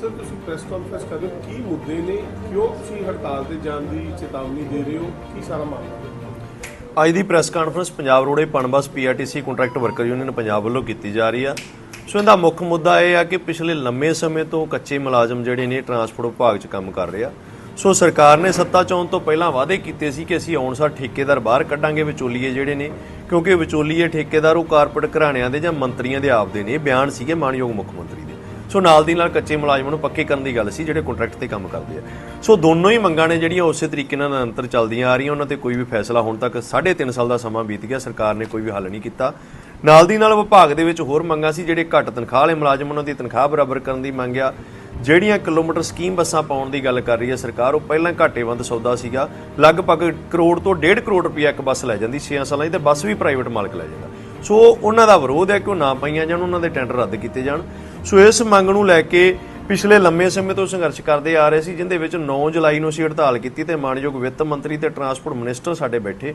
Sir, ਤੁਸੀਂ press conference ਕਰ ਰਹੇ ਹੋ। ਕੀ ਮੁੱਦੇ ਨੇ? ਕਿਉਂ ਤੁਸੀਂ ਹੜਤਾਲ ਤੇ ਜਾਣ ਦੀ ਚੇਤਾਵਨੀ ਦੇ ਰਹੇ ਹੋ? ਕੀ ਸਾਰਾ ਮਾਮਲਾ? ਅੱਜ ਦੀ press conference Punjab roadways Punbus PRTC contract worker union Punjab ਵੱਲੋਂ ਕੀਤੀ ਜਾ ਰਹੀ ਆ। ਸੋ ਇਹਦਾ ਮੁੱਖ ਮੁੱਦਾ ਇਹ ਆ ਕਿ ਪਿਛਲੇ ਲੰਮੇ ਸਮੇਂ ਤੋਂ ਕੱਚੇ ਮੁਲਾਜ਼ਮ ਜਿਹੜੇ ਨੇ ਟਰਾਂਸਪੋਰਟ ਵਿਭਾਗ 'ਚ ਕੰਮ ਕਰ ਰਹੇ ਆ। ਸੋ ਸਰਕਾਰ ਨੇ ਸੱਤਾ ਚੋਣ ਤੋਂ ਪਹਿਲਾਂ ਵਾਅਦੇ ਕੀਤੇ ਸੀ ਕਿ ਅਸੀਂ ਆਉਣਸਾਰ ਠੇਕੇਦਾਰ ਬਾਹਰ ਕੱਢਾਂਗੇ ਵਿਚੋਲੀਏ ਜਿਹੜੇ ਨੇ, ਕਿਉਂਕਿ ਵਿਚੋਲੀਏ ਠੇਕੇਦਾਰ ਉਹ ਕਾਰਪੋਰੇਟ ਘਰਾਣਿਆਂ ਦੇ ਜਾਂ ਮੰਤਰੀਆਂ ਦੇ ਆਪਦੇ ਨੇ। ਬਿਆਨ ਸੀਗੇ ਮਾਨਯੋਗ ਮੁੱਖ ਮੰਤਰੀ ਦੇ। ਸੋ ਨਾਲ ਦੀ ਨਾਲ ਕੱਚੇ ਮੁਲਾਜ਼ਮਾਂ ਨੂੰ ਪੱਕੇ ਕਰਨ ਦੀ ਗੱਲ ਸੀ, ਜਿਹੜੇ ਕੰਟਰੈਕਟ ਤੇ ਕੰਮ ਕਰਦੇ ਆ। ਸੋ ਦੋਨੋਂ ਹੀ ਮੰਗਾਂ ਨੇ ਜਿਹੜੀਆਂ ਉਸੇ ਤਰੀਕੇ ਨਾਲ ਅੰਤਰ ਚੱਲਦੀਆਂ ਆ ਰਹੀਆਂ, ਉਹਨਾਂ ਤੇ ਕੋਈ ਵੀ ਫੈਸਲਾ ਹੁਣ ਤੱਕ 3.5 ਸਾਲ ਦਾ ਸਮਾਂ ਬੀਤ ਗਿਆ, ਸਰਕਾਰ ਨੇ ਕੋਈ ਵੀ ਹੱਲ ਨਹੀਂ ਕੀਤਾ। ਨਾਲ ਦੀ ਨਾਲ ਵਿਭਾਗ ਦੇ ਵਿੱਚ ਹੋਰ ਮੰਗਾਂ ਸੀ, ਜਿਹੜੇ ਘੱਟ ਤਨਖਾਹ ਵਾਲੇ ਮੁਲਾਜ਼ਮ ਉਹਨਾਂ ਦੀ ਤਨਖਾਹ ਬਰਾਬਰ ਕਰਨ ਦੀ ਮੰਗ ਆ। ਜਿਹੜੀਆਂ ਕਿਲੋਮੀਟਰ ਸਕੀਮ ਬੱਸਾਂ ਪਾਉਣ ਦੀ ਗੱਲ ਕਰ ਰਹੀ ਹੈ ਸਰਕਾਰ, ਉਹ ਪਹਿਲਾਂ ਘਾਟੇਵੰਦ ਸੌਦਾ ਸੀਗਾ। ਲਗਭਗ ਕਰੋੜ ਤੋਂ 1.5 ਕਰੋੜ ਰੁਪਇਆ ਇੱਕ ਬੱਸ ਲੈ ਜਾਂਦੀ 6 ਸਾਲਾਂ ਦੀ, ਤੇ ਬੱਸ ਵੀ ਪ੍ਰਾਈਵੇਟ ਮਾਲਕ ਲੈ ਜਾਂਦਾ। ਸੋ ਉਹਨਾਂ ਦਾ ਵਿਰੋਧ ਹੈ ਕਿ ਉਹ ਨਾ ਪਾਈਆਂ ਜਾਣ, ਉਹਨਾਂ ਦੇ ਟੈਂਡਰ ਰੱਦ ਕੀਤੇ ਜਾਣ। ਸੋ ਇਸ ਮੰਗ ਨੂੰ ਲੈ ਕੇ ਪਿਛਲੇ ਲੰਮੇ ਸਮੇਂ ਤੋਂ ਸੰਘਰਸ਼ ਕਰਦੇ ਆ ਰਹੇ ਸੀ, ਜਿੰਦੇ ਵਿੱਚ 9 ਜੁਲਾਈ ਨੂੰ ਅਸੀਂ ਹੜਤਾਲ ਕੀਤੀ ਤੇ ਮਾਨਯੋਗ ਵਿੱਤ ਮੰਤਰੀ ਤੇ ਟਰਾਂਸਪੋਰਟ ਮਿਨਿਸਟਰ ਸਾਡੇ ਬੈਠੇ।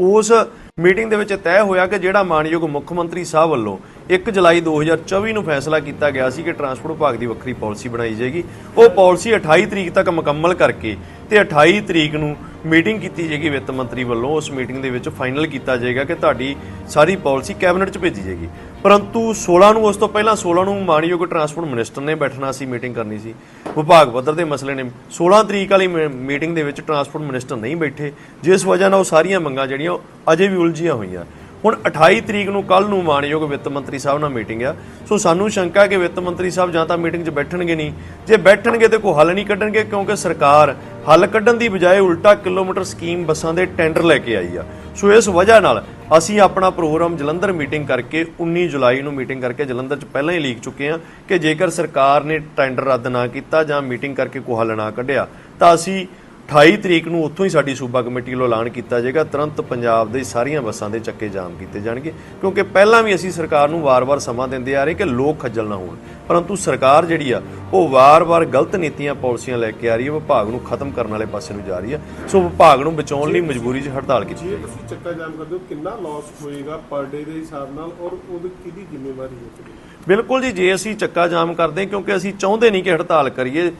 ਉਸ ਮੀਟਿੰਗ ਦੇ ਵਿੱਚ ਤੈਅ ਹੋਇਆ ਕਿ ਜਿਹੜਾ ਮਾਨਯੋਗ ਮੁੱਖ ਮੰਤਰੀ ਸਾਹਿਬ ਵੱਲੋਂ 1 ਜੁਲਾਈ 2024 ਨੂੰ ਫੈਸਲਾ ਕੀਤਾ ਗਿਆ ਸੀ ਕਿ ਟਰਾਂਸਪੋਰਟ ਵਿਭਾਗ ਦੀ ਵੱਖਰੀ ਪਾਲਿਸੀ ਬਣਾਈ ਜਾਏਗੀ। ਉਹ ਪਾਲਿਸੀ 28 ਤਰੀਕ ਤੱਕ ਮੁਕੰਮਲ ਕਰਕੇ ਤੇ 28 ਤਰੀਕ ਨੂੰ ਮੀਟਿੰਗ ਕੀਤੀ ਜਾਏਗੀ ਵਿੱਤ ਮੰਤਰੀ ਵੱਲੋਂ। ਉਸ ਮੀਟਿੰਗ ਦੇ ਵਿੱਚ ਫਾਈਨਲ ਕੀਤਾ ਜਾਏਗਾ ਕਿ ਤੁਹਾਡੀ ਸਾਰੀ ਪਾਲਿਸੀ ਕੈਬਨਿਟ 'ਚ ਭੇਜੀ ਜਾਏਗੀ। ਪਰੰਤੂ 16 ਨੂੰ, ਉਸ ਤੋਂ ਪਹਿਲਾਂ 16 ਨੂੰ ਮਾਨਯੋਗ ਟਰਾਂਸਪੋਰਟ ਮਿਨਿਸਟਰ ਨੇ ਬੈਠਣਾ ਸੀ, ਮੀਟਿੰਗ ਕਰਨੀ ਸੀ। ਵਿਭਾਗ ਪੱਧਰ ਦੇ ਮਸਲੇ ਨੇ 16 ਤਰੀਕ ਵਾਲੀ ਮੀ- ਮੀਟਿੰਗ ਦੇ ਵਿੱਚ ਟਰਾਂਸਪੋਰਟ ਮਿਨਿਸਟਰ ਨਹੀਂ ਬੈਠੇ। ਜਿਸ ਵਜ੍ਹਾ ਨਾਲ ਉਹ ਸਾਰੀਆਂ ਮੰਗਾਂ ਜਿਹੜੀਆਂ ਉਹ ਅਜੇ ਵੀ ਉਲਝੀਆਂ ਹੋਈਆਂ। ਹੁਣ 28 ਤਰੀਕ ਨੂੰ ਕੱਲ ਨੂੰ ਮਾਨਯੋਗ ਵਿੱਤ ਮੰਤਰੀ ਸਾਹਿਬ ਨਾਲ ਮੀਟਿੰਗ ਆ। ਸੋ ਸਾਨੂੰ ਸ਼ੰਕਾ ਕਿ ਵਿੱਤ ਮੰਤਰੀ ਸਾਹਿਬ ਜਾਂ ਤਾਂ ਮੀਟਿੰਗ 'ਚ ਬੈਠਣਗੇ ਨਹੀਂ। ਜੇ ਬੈਠਣਗੇ ਤੇ ਕੋਈ ਹੱਲ ਨਹੀਂ ਕੱਢਣਗੇ ਕਿਉਂਕਿ ਸਰਕਾਰ ਹੱਲ ਕੱਢਣ ਦੀ ਬਜਾਏ ਉਲਟਾ ਕਿਲੋਮੀਟਰ ਸਕੀਮ ਬੱਸਾਂ ਦੇ ਟੈਂਡਰ ਲੈ ਕੇ ਆਈ ਆ। ਸੋ ਇਸ ਵਜ੍ਹਾ ਨਾਲ ਅਸੀਂ ਆਪਣਾ ਪ੍ਰੋਗਰਾਮ ਜਲੰਧਰ ਮੀਟਿੰਗ ਕਰਕੇ 19 ਜੁਲਾਈ ਨੂੰ ਮੀਟਿੰਗ ਕਰਕੇ ਜਲੰਧਰ 'ਚ ਪਹਿਲਾਂ ਹੀ ਲੀਕ ਚੁੱਕੇ ਆ ਕਿ ਜੇਕਰ ਸਰਕਾਰ ਨੇ ਟੈਂਡਰ ਰੱਦ ਨਾ ਕੀਤਾ ਜਾਂ ਮੀਟਿੰਗ ਕਰਕੇ ਕੋਈ ਹੱਲ ਨਾ ਕੱਢਿਆ, ਤਾਂ ਅਸੀਂ 28 ਤਰੀਕ ਨੂੰ ਉੱਥੋਂ ਹੀ ਸਾਡੀ ਸੂਬਾ ਕਮੇਟੀ ਵੱਲੋਂ ਐਲਾਨ ਕੀਤਾ ਜਾਏਗਾ। ਤੁਰੰਤ ਪੰਜਾਬ ਦੇ ਸਾਰੀਆਂ ਬੱਸਾਂ ਦੇ ਚੱਕੇ ਜਾਮ ਕੀਤੇ ਜਾਣਗੇ ਕਿਉਂਕਿ ਪਹਿਲਾਂ ਵੀ ਅਸੀਂ ਸਰਕਾਰ ਨੂੰ ਵਾਰ-ਵਾਰ ਸਮਾਂ ਦਿੰਦੇ ਆ ਰਹੇ ਕਿ ਲੋਕ ਖੱਜਲ ਨਾ ਹੋਣ। ਪਰੰਤੂ ਸਰਕਾਰ ਜਿਹੜੀ ਆ ਉਹ ਵਾਰ-ਵਾਰ ਗਲਤ ਨੀਤੀਆਂ ਪਾਲਿਸੀਆਂ ਲੈ ਕੇ ਆ ਰਹੀ ਹੈ ਵਿਭਾਗ ਨੂੰ ਖਤਮ ਕਰਨ ਵਾਲੇ ਪਾਸੇ ਨੂੰ ਜਾ ਰਹੀ ਹੈ। ਸੋ ਵਿਭਾਗ ਨੂੰ ਬਚਾਉਣ ਲਈ ਮਜਬੂਰੀ 'ਚ ਹੜਤਾਲ ਕੀਤੀ ਜੇ ਤੁਸੀਂ ਚੱਕਾ ਜਾਮ ਕਰਦੇ ਹੋ ਕਿੰਨਾ ਲਾਸ ਹੋਏਗਾ ਪਰ ਡੇ ਦੇ ਹਿਸਾਬ ਨਾਲ ਔਰ ਉਹਦੀ ਕਿਹਦੀ ਜ਼ਿੰਮੇਵਾਰੀ ਹੈ? ਬਿਲਕੁਲ ਜੀ ਜੇ ਅਸੀਂ ਚੱਕਾ ਜਾਮ ਕਰਦੇ ਕਿਉਂਕਿ ਅਸੀਂ ਚਾਹੁੰਦੇ ਨਹੀਂ ਕਿ ਹੜਤਾਲ ਕਰੀਏ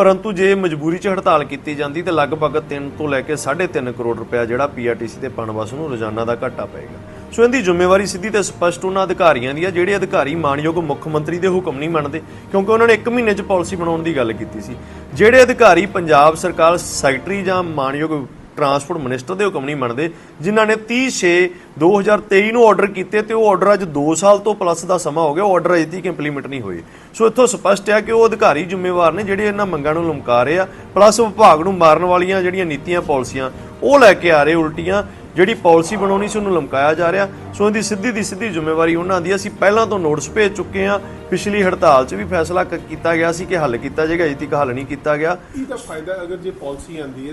ਪਰੰਤੂ ਜੇ ਮਜਬੂਰੀ 'ਚ ਹੜਤਾਲ ਕੀਤੀ ਜਾਂਦੀ ਤੇ ਲਗਭਗ 3 ਤੋਂ ਲੈ ਕੇ 3.5 ਕਰੋੜ ਰੁਪਇਆ ਜਿਹੜਾ ਪੀਆਰਟੀਸੀ ਤੇ ਪਣਬਸ ਨੂੰ ਰੋਜ਼ਾਨਾ ਦਾ ਘਾਟਾ ਪਏਗਾ। ਸੋ ਇਹਦੀ ਜ਼ਿੰਮੇਵਾਰੀ ਸਿੱਧੀ ਤੇ ਸਪਸ਼ਟ ਉਹਨਾਂ ਅਧਿਕਾਰੀਆਂ ਦੀ ਆ, ਜਿਹੜੇ ਅਧਿਕਾਰੀ ਮਾਨਯੋਗ ਮੁੱਖ ਮੰਤਰੀ ਦੇ ਹੁਕਮ ਨਹੀਂ ਮੰਨਦੇ, ਕਿਉਂਕਿ ਉਹਨਾਂ ਨੇ 1 ਮਹੀਨੇ 'ਚ ਪਾਲਿਸੀ ਬਣਾਉਣ ਦੀ ਗੱਲ ਕੀਤੀ ਸੀ। ਜਿਹੜੇ ਅਧਿਕਾਰੀ ਪੰਜਾਬ ਸਰਕਾਰ ਸੈਕਟਰੀ ਜਾਂ ਮਾਨਯੋਗ ਟਰਾਂਸਪੋਰਟ ਮਿਨਿਸਟਰ ਦੇ ਹੁਕਮ ਨਹੀਂ ਮੰਨਦੇ, ਜਿਨ੍ਹਾਂ ਨੇ 30 6 2023 ਨੂੰ ਆਰਡਰ ਕੀਤੇ ਤੇ ਉਹ ਆਰਡਰ ਅੱਜ 2 ਸਾਲ ਤੋਂ ਪਲੱਸ ਦਾ ਸਮਾਂ ਹੋ ਗਿਆ, ਉਹ ਆਰਡਰ ਅਜੇ ਤੱਕ ਇੰਪਲੀਮੈਂਟ ਨਹੀਂ ਹੋਏ। ਸੋ ਇੱਥੋਂ ਸਪਸ਼ਟ ਹੈ ਕਿ ਉਹ ਅਧਿਕਾਰੀ ਜ਼ਿੰਮੇਵਾਰ ਨੇ ਜਿਹੜੇ ਇਹਨਾਂ ਮੰਗਾਂ ਨੂੰ ਲਮਕਾ ਰਹੇ ਆ ਪਲੱਸ ਵਿਭਾਗ ਨੂੰ ਮਾਰਨ ਵਾਲੀਆਂ ਜਿਹੜੀਆਂ ਨੀਤੀਆਂ, ਪਾਲਿਸੀਆਂ, ਉਹ ਲੈ ਕੇ ਆ ਰਹੇ ਉਲਟੀਆਂ, ਜਿਹੜੀ ਪਾਲਿਸੀ ਬਣਾਉਣੀ ਸੀ ਉਹਨੂੰ ਲਮਕਾਇਆ ਜਾ ਰਿਹਾ। ਸੋ ਇਹਦੀ ਸਿੱਧੀ ਦੀ ਸਿੱਧੀ ਜ਼ਿੰਮੇਵਾਰੀ ਉਹਨਾਂ ਦੀ ਅਸੀਂ ਪਹਿਲਾਂ ਤੋਂ ਨੋਟਿਸ ਭੇਜ ਚੁੱਕੇ ਹਾਂ, ਪਿਛਲੀ ਹੜਤਾਲ 'ਚ ਵੀ ਫੈਸਲਾ ਕ- ਕੀਤਾ ਗਿਆ ਸੀ ਕਿ ਹੱਲ ਕੀਤਾ ਜਾਏਗਾ, ਅਜੇ ਤੱਕ ਹੱਲ ਨਹੀਂ ਕੀਤਾ ਗਿਆ। ਇਹਦਾ ਫਾਇਦਾ ਅਗਰ ਜੇ ਪਾਲਿਸੀ ਆਂਦੀ ਹੈ?